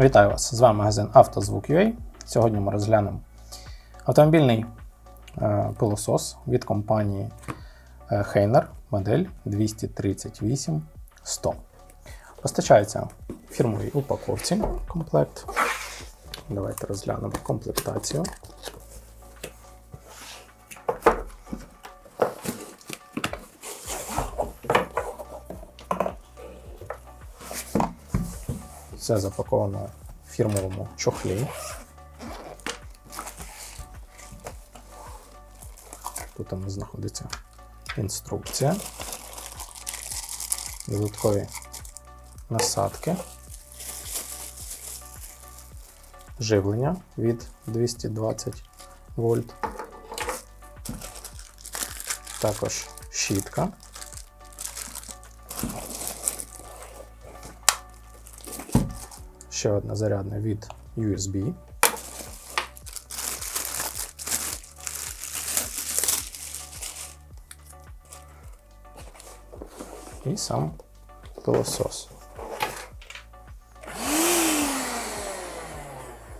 Вітаю вас! З вами магазин «Автозвук.UA». Сьогодні ми розглянемо автомобільний е, пилосос від компанії е, Heiner модель 238 100. Постачається в фірмовій упаковці комплект. Давайте розглянемо комплектацію. Все запаковано в фірмовому чохлі. Тут у нас знаходиться інструкція, додаткові насадки, живлення від 220 вольт, також щітка. Ще одна зарядна від USB. І сам пилосос.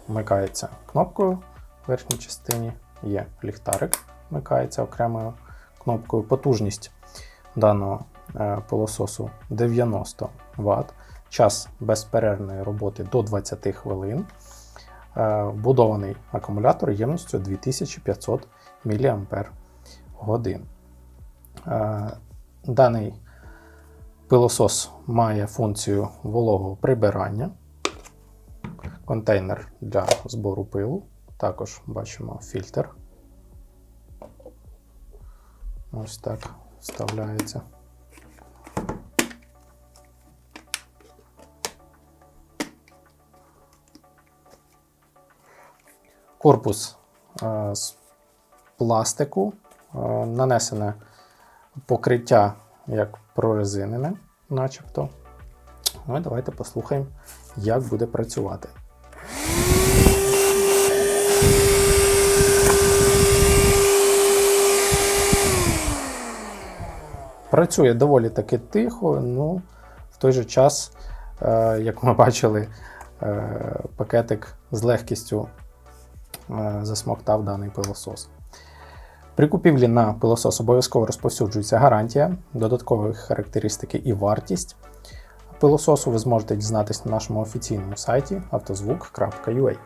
Вмикається кнопкою в верхній частині. Є ліхтарик, вмикається окремою кнопкою. Потужність даного е, пилососу 90 Вт. Час безперервної роботи до 20 хвилин. Е, Вбудований акумулятор ємністю 2500 мАч. Даний пилосос має функцію вологого прибирання, контейнер для збору пилу. Також бачимо фільтр. Ось так вставляється. Корпус е, з пластику, е, нанесене покриття як прорезинене, начебто. Ну і давайте послухаємо, як буде працювати. Працює доволі таки тихо, ну в той же час, е, як ми бачили, пакетик з легкістю засмоктав даний пилосос. При купівлі на пилосос обов'язково розповсюджується гарантія, додаткові характеристики і вартість пилососу ви зможете дізнатися на нашому офіційному сайті автозвук.ua.